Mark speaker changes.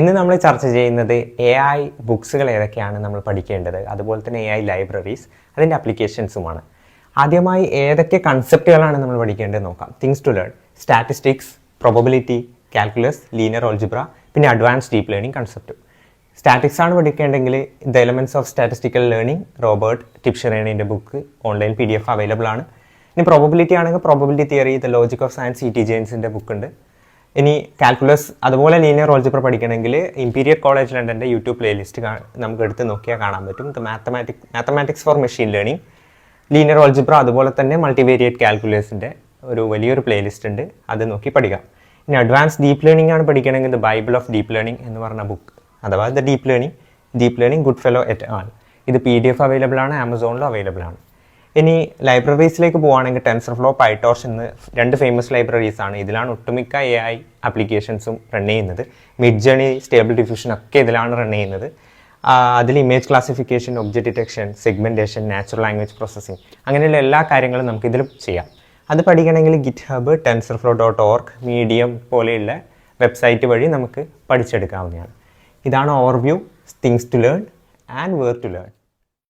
Speaker 1: ഇന്ന് നമ്മൾ ചർച്ച ചെയ്യുന്നത് എ ഐ ബുക്സുകൾ ഏതൊക്കെയാണ് നമ്മൾ പഠിക്കേണ്ടത്? അതുപോലെ തന്നെ എ ഐ ലൈബ്രറീസ് അതിന്റെ അപ്ലിക്കേഷൻസുമാണ്. ആദ്യമായി ഏതൊക്കെ കൺസെപ്റ്റുകളാണ് നമ്മൾ പഠിക്കേണ്ടത് നോക്കാം. Things to learn statistics probability calculus linear algebra പിന്നെ advance deep learning concept statics ആണ് പഠിക്കേണ്ടെങ്കിൽ the elements of statistical learning Robert ടിപ്ഷറേണിന്റെ book online P D F available ആണ്. ഇനി പ്രോബബിലിറ്റി ആണെങ്കിൽ probability theory the logic of science E T ജെയിൻസിന്റെ book ഉണ്ട്. ഇനി calculus അതുപോലെ linear algebra പഠിക്കണമെങ്കിൽ imperial college ലണ്ടന്റെ YouTube playlist നമുക്ക് എടുത്ത് നോക്കിയാൽ കാണാൻ പറ്റും. The mathematic mathematics for machine learning linear algebra അതുപോലെ തന്നെ മൾട്ടിവേരിയേറ്റ് കാൽക്കുലേഴ്സിന്റെ ഒരു വലിയൊരു പ്ലേലിസ്റ്റ് ഉണ്ട്. അത് നോക്കി പഠിക്കാം. ഇനി അഡ്വാൻസ് ഡീപ്പ് ലേണിംഗ് ആണ് പഠിക്കണമെങ്കിൽ the bible of deep learning എന്ന് പറഞ്ഞ ബുക്ക് അഥവാ the deep learning deep learning Goodfellow et al ഇത് പി ഡി എഫ് അവൈലബിൾ ആണ് ആമസോണിലും അവൈലബിൾ ആണ്. ഇനി ലൈബ്രറീസിലേക്ക് പോവുകയാണെങ്കിൽ ടെൻസർ ഫ്ലോ പൈറ്റോഷ് എന്ന് രണ്ട് ഫേമസ് ലൈബ്രറീസ് ആണ്. ഇതിലാണ് ഒട്ടുമിക്ക എ ഐ ആപ്ലിക്കേഷൻസും റൺ ചെയ്യുന്നത്. മിഡ് ജേണി സ്റ്റേബിൾ ഡിഫ്യൂഷൻ ഒക്കെ ഇതിലാണ് റൺ ചെയ്യുന്നത്. അതിൽ image classification object detection segmentation natural language processing അങ്ങനെയുള്ള എല്ലാ കാര്യങ്ങളും നമുക്ക് ഇതിൽ ചെയ്യാം. അത് പഠിക്കണമെങ്കിൽ GitHub TensorFlow dot org medium പോലെയുള്ള വെബ്സൈറ്റ് വഴി നമുക്ക് പഠിച്ചെടുക്കാവുന്നതാണ്. ഇതാണ് overview things to learn and where to learn